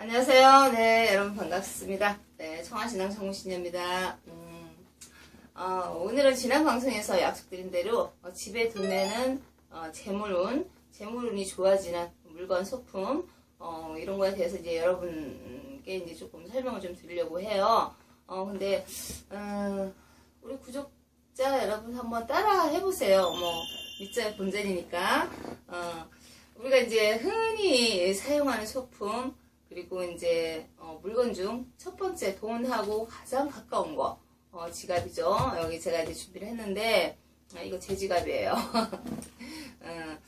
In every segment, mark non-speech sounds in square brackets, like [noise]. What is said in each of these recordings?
안녕하세요. 네, 여러분 반갑습니다. 네, 청아신앙 정우신입니다. 음, 어, 오늘은 지난 방송에서 약속드린 대로 어, 집에 두면은 어, 재물운, 재물운이 좋아지는 물건, 소품 어, 이런 거에 대해서 이제 여러분께 이제 조금 설명을 좀 드리려고 해요. 어, 근데 어, 우리 구독자 여러분 한번 따라 해보세요. 뭐 믿자의 본전이니까. 어, 우리가 이제 흔히 사용하는 소품 그리고 이제 어, 물건 중 첫 번째 돈하고 가장 가까운 거 어, 지갑이죠. 여기 제가 이제 준비를 했는데 아, 이거 제 지갑이에요. [laughs] 어,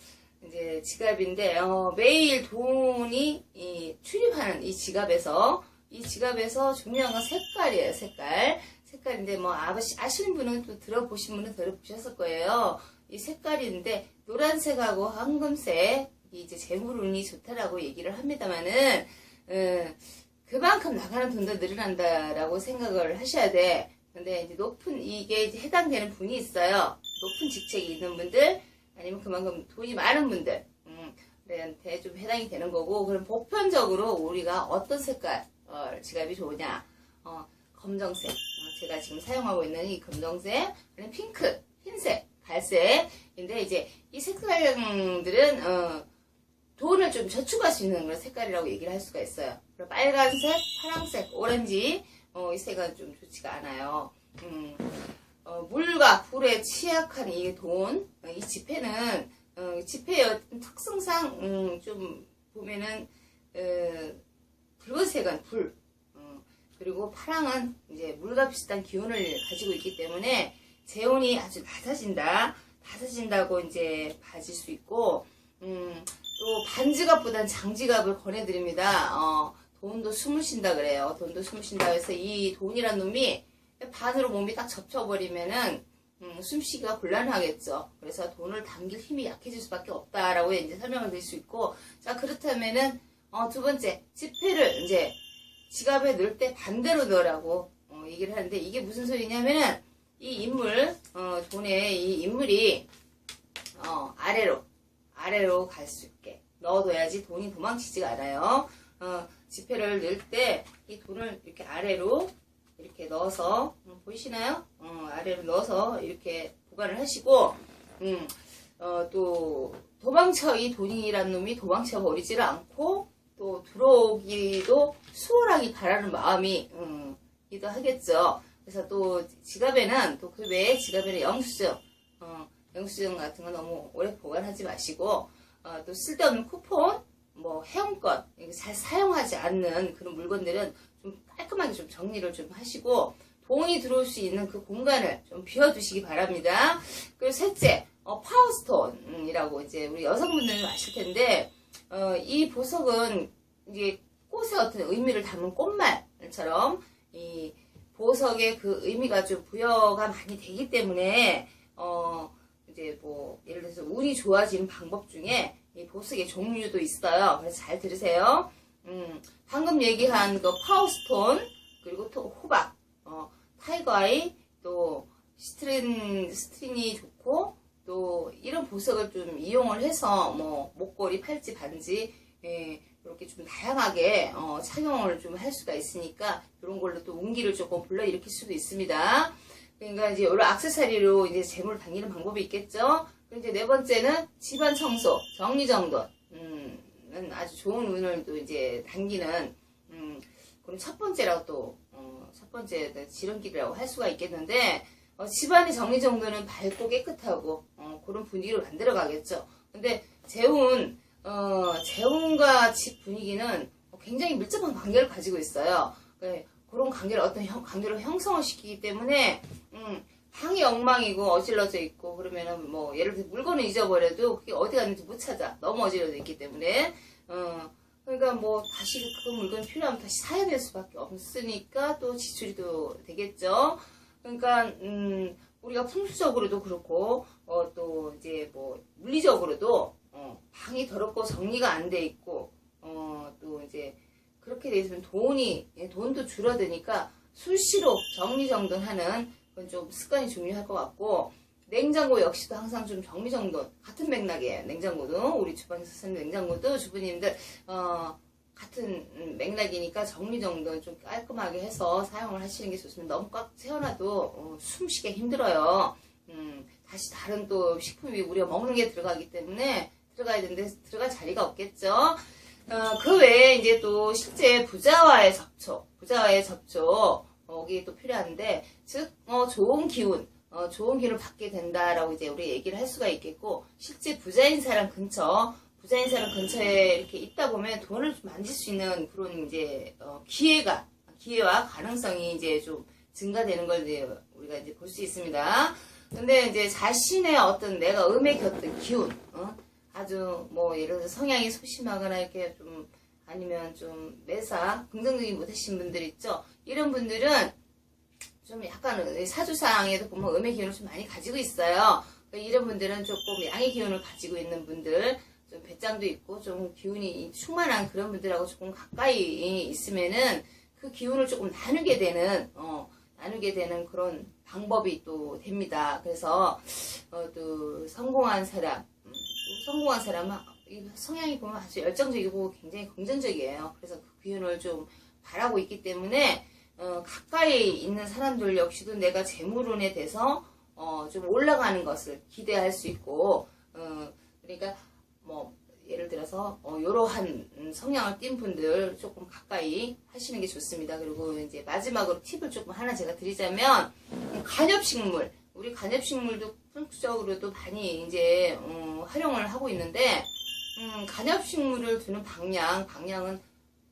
이제 지갑인데 어, 매일 돈이 이, 출입하는 이 지갑에서 이 지갑에서 중요한 건 색깔이에요. 색깔. 색깔인데 뭐 아시, 아시는 분은 또 들어보신 분은 들어보셨을 거예요. 이 색깔인데 노란색하고 황금색 이 이제 재물운이 좋다라고 얘기를 합니다만은 어, 그만큼 나가는 돈도 늘어난다라고 생각을 하셔야 돼. 근데 이제 높은 이게 이제 해당되는 분이 있어요. 높은 직책이 있는 분들 아니면 그만큼 돈이 많은 분들 음, 한테 좀 해당이 되는 거고 그럼 보편적으로 우리가 어떤 색깔 어, 지갑이 좋으냐 어, 검정색 어, 제가 지금 사용하고 있는 이 검정색 아니면 핑크 흰색 갈색인데 이제 이 색깔들은 어, 돈을 좀 저축할 수 있는 그런 색깔이라고 얘기를 할 수가 있어요. 그리고 빨간색, 파란색, 오렌지 어, 이 색은 좀 좋지가 않아요. 음, 어, 물과 불에 취약한 이 돈, 어, 이 지폐는 어, 이 지폐의 특성상 음, 좀 보면은 어, 붉은색은 불, 어, 그리고 파랑은 이제 물과 비슷한 기운을 가지고 있기 때문에 재운이 아주 낮아진다, 낮아진다고 이제 봐질 수 있고, 음, 또 반지갑보단 장지갑을 권해드립니다. 어, 돈도 숨을 쉰다 그래요. 돈도 숨을 쉰다 해서 이 돈이란 놈이 반으로 몸이 딱 접혀버리면은 음, 숨쉬기가 곤란하겠죠. 그래서 돈을 당길 힘이 약해질 수밖에 없다라고 이제 설명을 드릴 수 있고, 자 그렇다면은 어, 두 번째 지폐를 이제 지갑에 넣을 때 반대로 넣으라고 어, 얘기를 하는데 이게 무슨 소리냐면은 이 인물 어, 돈의 이 인물이 어, 아래로 아래로 갈 수 넣어둬야지 돈이 도망치지가 않아요. 어, 지폐를 넣을 때 이 돈을 이렇게 아래로 이렇게 넣어서 음, 보이시나요? 어, 아래로 넣어서 이렇게 보관을 하시고 음, 어, 또 도망쳐 이 돈이란 놈이 도망쳐 버리지를 않고 또 들어오기도 수월하게 바라는 마음이 음, 기도 하겠죠. 그래서 또 지갑에는 또 그 외에 지갑에는 영수증 어, 영수증 같은 거 너무 오래 보관하지 마시고 어, 또 쓸데없는 쿠폰, 뭐 회원권 잘 사용하지 않는 그런 물건들은 좀 깔끔하게 좀 정리를 좀 하시고 돈이 들어올 수 있는 그 공간을 좀 비워두시기 바랍니다. 그리고 셋째 어, 파워스톤이라고 이제 우리 여성분들은 아실 텐데 어, 이 보석은 이게 꽃의 어떤 의미를 담은 꽃말처럼 이 보석의 그 의미가 좀 부여가 많이 되기 때문에 어 이제 뭐 예를 들어서 운이 좋아지는 방법 중에 이 보석의 종류도 있어요. 그래서 잘 들으세요. 음, 방금 얘기한 그 파워스톤 그리고 또 호박, 어, 타이거아이 또 스트린 스트린이 좋고 또 이런 보석을 좀 이용을 해서 뭐 목걸이, 팔찌, 반지 예, 이렇게 좀 다양하게 어, 착용을 좀 할 수가 있으니까 이런 걸로 또 운기를 조금 불러일으킬 수도 있습니다. 그러니까 이제 이런 악세사리로 이제 재물 당기는 방법이 있겠죠. 그리고 이제 네 번째는 집안 청소, 정리정돈. 음, 은 아주 좋은 운을 또 이제 당기는 음, 그럼 첫 번째라고 또 어, 첫 번째 지름길이라고 할 수가 있겠는데 어, 집안의 정리정돈은 밝고 깨끗하고 어, 그런 분위기로 만들어 가겠죠. 근데 재운 어, 재운과 집 분위기는 굉장히 밀접한 관계를 가지고 있어요. 네, 그런 관계를 어떤 형, 관계로 형성을 시키기 때문에 음, 방이 엉망이고 어질러져 있고 그러면은 뭐 예를 들어 물건을 잊어버려도 그게 어디 갔는지 못 찾아 너무 어질러져 있기 때문에 어, 그러니까 뭐 다시 그 물건이 필요하면 다시 사야 될 수밖에 없으니까 또 지출이 또 되겠죠. 그러니까 음, 우리가 풍수적으로도 그렇고 어, 또 이제 뭐 물리적으로도 어, 방이 더럽고 정리가 안 돼 있고 어, 또 이제 그렇게 돼 있으면 돈이 예, 돈도 줄어드니까 수시로 정리정돈하는 그건 좀 습관이 중요할 것 같고 냉장고 역시도 항상 좀 정리정돈 같은 맥락이에요. 냉장고도 우리 주방에서 쓰는 냉장고도 주부님들 어, 같은 음, 맥락이니까 정리정돈 좀 깔끔하게 해서 사용을 하시는 게 좋습니다. 너무 꽉 채워놔도 어, 숨쉬기 힘들어요. 음, 다시 다른 또 식품이 우리가 먹는 게 들어가기 때문에 들어가야 되는데 들어갈 자리가 없겠죠. 어, 그 외에 이제 또 실제 부자와의 접촉, 부자와의 접촉, 어, 여기 또 필요한데, 즉, 어, 좋은 기운, 어, 좋은 기운을 받게 된다라고 이제 우리 얘기를 할 수가 있겠고, 실제 부자인 사람 근처, 부자인 사람 근처에 이렇게 있다 보면 돈을 좀 만질 수 있는 그런 이제, 어, 기회가, 기회와 가능성이 이제 좀 증가되는 걸 이제 우리가 이제 볼 수 있습니다. 근데 이제 자신의 어떤 내가 음에 겼던 기운, 어? 아주 뭐 예를 들어서 성향이 소심하거나 이렇게 좀 아니면 좀 매사 긍정적이 못하신 분들 있죠. 이런 분들은 좀 약간 사주상에도 보면 음의 기운을 좀 많이 가지고 있어요. 그러니까 이런 분들은 조금 양의 기운을 가지고 있는 분들, 좀 배짱도 있고 좀 기운이 충만한 그런 분들하고 조금 가까이 있으면은 그 기운을 조금 나누게 되는 어, 나누게 되는 그런 방법이 또 됩니다. 그래서 어, 또 성공한 사람, 음, 성공한 사람은 이 성향이 보면 아주 열정적이고 굉장히 긍정적이에요. 그래서 그 기운을 좀 바라고 있기 때문에 어, 가까이 있는 사람들 역시도 내가 재물운에 대해서 어, 좀 올라가는 것을 기대할 수 있고 어, 그러니까 뭐 예를 들어서 어, 이러한 음, 성향을 띈 분들 조금 가까이 하시는 게 좋습니다. 그리고 이제 마지막으로 팁을 조금 하나 제가 드리자면 음, 간엽식물 우리 간엽식물도 풍수적으로도 많이 이제 음, 활용을 하고 있는데 음, 간엽식물을 두는 방향 방향은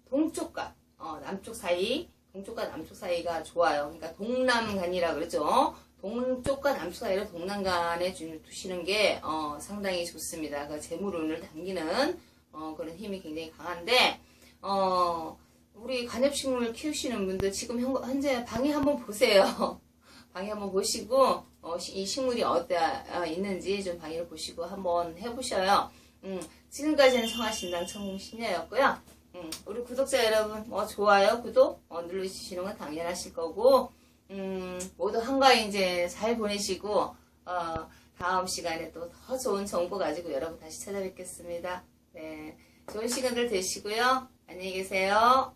동쪽과 어, 남쪽 사이 동쪽과 남쪽 사이가 좋아요. 그러니까 동남간이라 그러죠. 동쪽과 남쪽 사이를 동남간에 주- 두시는 게 어, 상당히 좋습니다. 그 재물운을 당기는 어, 그런 힘이 굉장히 강한데 어, 우리 간엽식물 키우시는 분들 지금 현- 현재 방에 한번 보세요. [laughs] 방에 한번 보시고 어, 시- 이 식물이 어디 아, 있는지 좀 방해를 보시고 한번 해보셔요. 음, 지금까지는 성화신당 천공신녀였고요. 음, 우리 구독자 여러분, 뭐 좋아요, 구독 어, 눌러주시는 건 당연하실 거고, 음, 모두 한가위 이제 잘 보내시고, 어, 다음 시간에 또 더 좋은 정보 가지고 여러분 다시 찾아뵙겠습니다. 네, 좋은 시간들 되시고요. 안녕히 계세요.